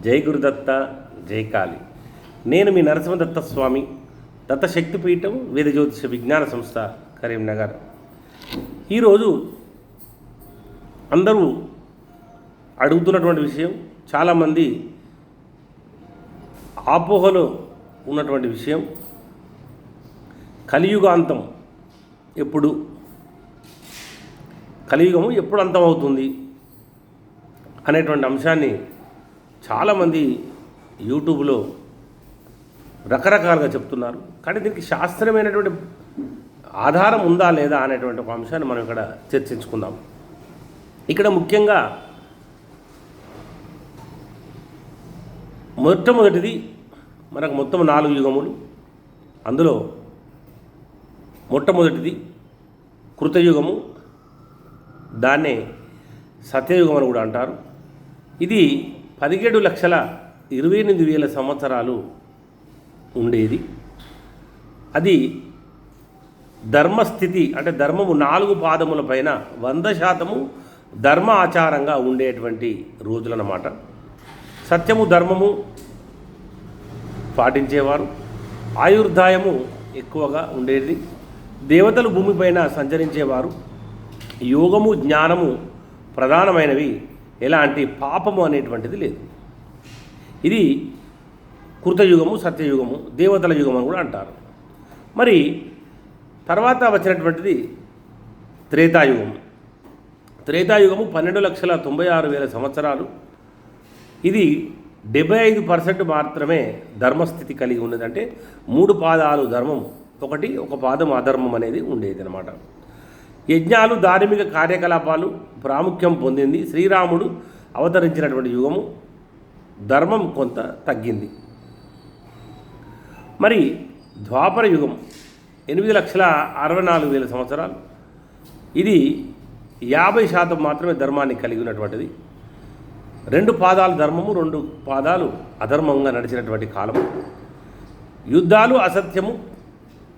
జై గురుదత్త జై కాళి. నేను మీ నరసింహదత్త స్వామి దత్త శక్తిపీఠం వేద జ్యోతిష విజ్ఞాన సంస్థ కరీంనగర్. ఈరోజు అందరూ అడుగుతున్నటువంటి విషయం చాలామంది ఆపోహలో ఉన్నటువంటి విషయం. కలియుగాంతం ఎప్పుడు? కలియుగము ఎప్పుడు అంతం అవుతుంది అనేటువంటి అంశాన్ని చాలామంది యూట్యూబ్లో రకరకాలుగా చెప్తున్నారు. కానీ దీనికి శాస్త్రమైనటువంటి ఆధారం ఉందా లేదా అనేటువంటి ఒక అంశాన్ని మనం ఇక్కడ చర్చించుకుందాం. ఇక్కడ ముఖ్యంగా మొట్టమొదటిది మనకు మొత్తం నాలుగు యుగములు. అందులో మొట్టమొదటిది కృతయుగము. దాన్నే సత్యయుగం అని కూడా అంటారు. ఇది పదిహేడు లక్షల ఇరవై ఎనిమిది వేల సంవత్సరాలు ఉండేది. అది ధర్మస్థితి అంటే ధర్మము నాలుగు పాదముల పైన వంద శాతము ధర్మ ఆచారంగా ఉండేటువంటి రోజులన్నమాట. సత్యము ధర్మము పాటించేవారు. ఆయుర్దాయము ఎక్కువగా ఉండేది. దేవతలు భూమిపైన సంచరించేవారు. యోగము జ్ఞానము ప్రధానమైనవి. ఎలాంటి పాపము అనేటువంటిది లేదు. ఇది కృతయుగము సత్యయుగము దేవతల యుగం అని కూడా అంటారు. మరి తర్వాత వచ్చినటువంటిది త్రేతాయుగం. త్రేతాయుగము పన్నెండు లక్షల తొంభై ఆరు వేల సంవత్సరాలు. ఇది డెబ్బై ఐదు పర్సెంట్ మాత్రమే ధర్మస్థితి కలిగి ఉన్నది. అంటే మూడు పాదాలు ధర్మం ఒకటి ఒక పాదం అధర్మం అనేది ఉండేది అనమాట యజ్ఞాలు ధార్మిక కార్యకలాపాలు ప్రాముఖ్యం పొందింది. శ్రీరాముడు అవతరించినటువంటి యుగము ధర్మం కొంత తగ్గింది. మరి ద్వాపర యుగం ఎనిమిది లక్షల అరవై నాలుగు వేల సంవత్సరాలు. ఇది యాభై శాతం మాత్రమే ధర్మాన్ని కలిగి ఉన్నటువంటిది రెండు పాదాలు ధర్మము రెండు పాదాలు అధర్మంగా నడిచినటువంటి కాలము. యుద్ధాలు అసత్యము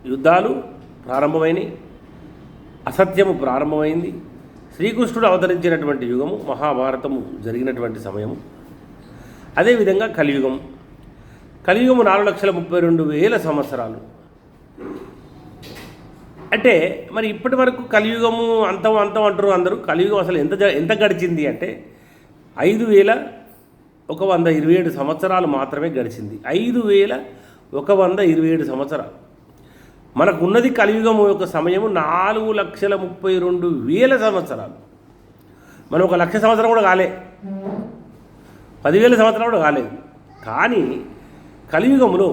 యుద్ధాలు ప్రారంభమైనవి అసత్యము ప్రారంభమైంది. శ్రీకృష్ణుడు అవతరించినటువంటి యుగము మహాభారతము జరిగినటువంటి సమయము. అదేవిధంగా కలియుగం. కలియుగము నాలుగు లక్షల ముప్పై రెండు వేల సంవత్సరాలు. అంటే మరి ఇప్పటి వరకు కలియుగము అంతం అంతం అంటారు అందరూ. కలియుగం అసలు ఎంత ఎంత గడిచింది అంటే ఐదు వేల ఒక వంద ఇరవై ఏడు సంవత్సరాలు మాత్రమే గడిచింది. ఐదు వేల ఒక వంద ఇరవై ఏడు సంవత్సరాలు. మనకు ఉన్నది కలియుగం యొక్క సమయము నాలుగు లక్షల ముప్పై రెండు వేల సంవత్సరాలు. మనం ఒక లక్ష సంవత్సరం కూడా కాలే. పదివేల సంవత్సరాలు కూడా కాలేదు కానీ కలియుగంలో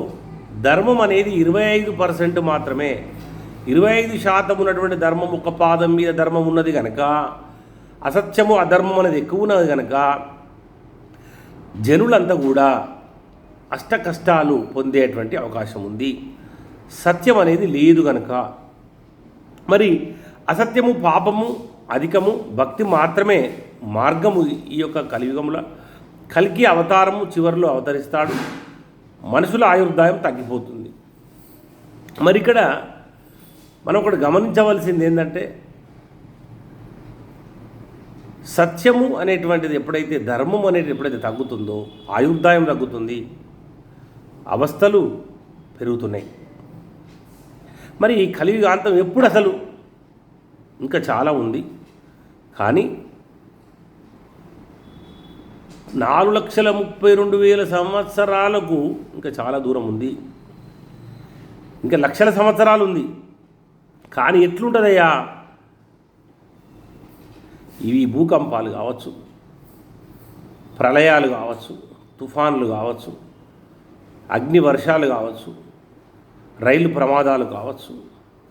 ధర్మం అనేది ఇరవై ఐదు పర్సెంట్ మాత్రమే. ఇరవై ఐదు శాతం ఉన్నటువంటి ధర్మం ఒక పాదం మీద ధర్మం ఉన్నది కనుక అసత్యము అధర్మం అనేది ఎక్కువ ఉన్నది కనుక జనులంతా కూడా అష్ట కష్టాలు పొందేటువంటి అవకాశం ఉంది. సత్యం అనేది లేదు గనక. మరి అసత్యము పాపము అధికము భక్తి మాత్రమే మార్గము ఈ యొక్క కలియుగంలో. కలికి అవతారము చివరిలో అవతరిస్తాడు. మనుషుల ఆయుర్దాయం తగ్గిపోతుంది. మరి ఇక్కడ మనం ఒకటి గమనించవలసింది ఏంటంటే సత్యము అనేటువంటిది ఎప్పుడైతే ధర్మం అనేది ఎప్పుడైతే తగ్గుతుందో ఆయుర్దాయం తగ్గుతుంది అవస్థలు పెరుగుతున్నాయి. మరి ఈ కలియుగాంతం ఎప్పుడు అసలు? ఇంకా చాలా ఉంది. కానీ నాలుగు లక్షల ముప్పై రెండు వేల సంవత్సరాలకు ఇంకా చాలా దూరం ఉంది. ఇంకా లక్షల సంవత్సరాలు ఉంది. కానీ ఎట్లుంటుందయ్యా? ఇవి భూకంపాలు కావచ్చు ప్రళయాలు కావచ్చు తుఫాన్లు కావచ్చు అగ్ని వర్షాలు కావచ్చు రైలు ప్రమాదాలు కావచ్చు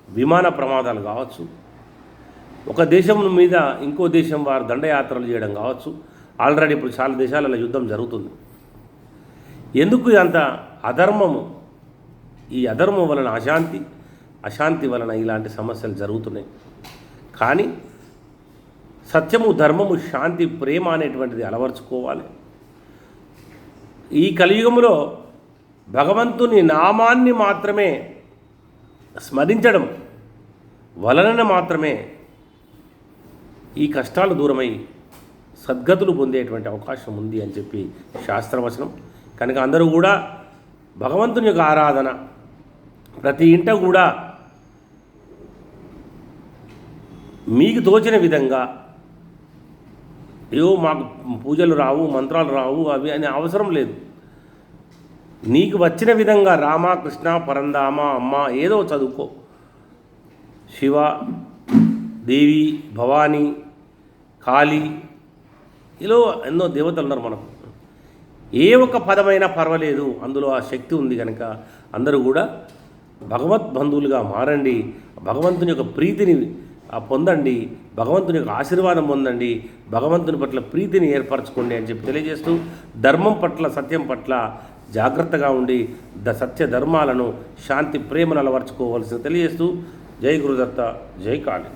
విమాన ప్రమాదాలు కావచ్చు ఒక దేశం మీద ఇంకో దేశం వారు దండయాత్రలు చేయడం కావచ్చు ఆల్రెడీ ఇప్పుడు చాలా దేశాలలో యుద్ధం జరుగుతుంది. ఎందుకు అంత అధర్మము? ఈ అధర్మం వలన అశాంతి అశాంతి వలన ఇలాంటి సమస్యలు జరుగుతున్నాయి. కానీ సత్యము ధర్మము శాంతి ప్రేమ అనేటువంటిది అలవర్చుకోవాలి. ఈ కలియుగంలో భగవంతుని నామాన్ని మాత్రమే స్మరించడం వలన మాత్రమే ఈ కష్టాలు దూరమై సద్గతులు పొందేటువంటి అవకాశం ఉంది అని చెప్పి శాస్త్రవచనం. కనుక అందరూ కూడా భగవంతుని యొక్క ఆరాధన ప్రతి ఇంట కూడా మీకు తోచిన విధంగా అయ్యో మాకు పూజలు రావు మంత్రాలు రావు అవి అని అవసరం లేదు. నీకు వచ్చిన విధంగా రామ కృష్ణ పరందామ అమ్మ ఏదో చదువుకో. శివ దేవి భవానీ కాళీ ఇలా ఎన్నో దేవతలు ఉన్నారు మనకు. ఏ ఒక్క పదమైనా పర్వాలేదు అందులో ఆ శక్తి ఉంది కనుక అందరూ కూడా భగవత్ బంధువులుగా మారండి భగవంతుని యొక్క ప్రీతిని పొందండి భగవంతుని యొక్క ఆశీర్వాదం పొందండి భగవంతుని పట్ల ప్రీతిని ఏర్పరచుకోండి అని చెప్పి తెలియజేస్తూ ధర్మం పట్ల సత్యం పట్ల జాగ్రత్తగా ఉండి ద సత్య ధర్మాలను శాంతి ప్రేమను అలవర్చుకోవాల్సిన తెలియజేస్తూ జై గురుదత్త జై కాళీ.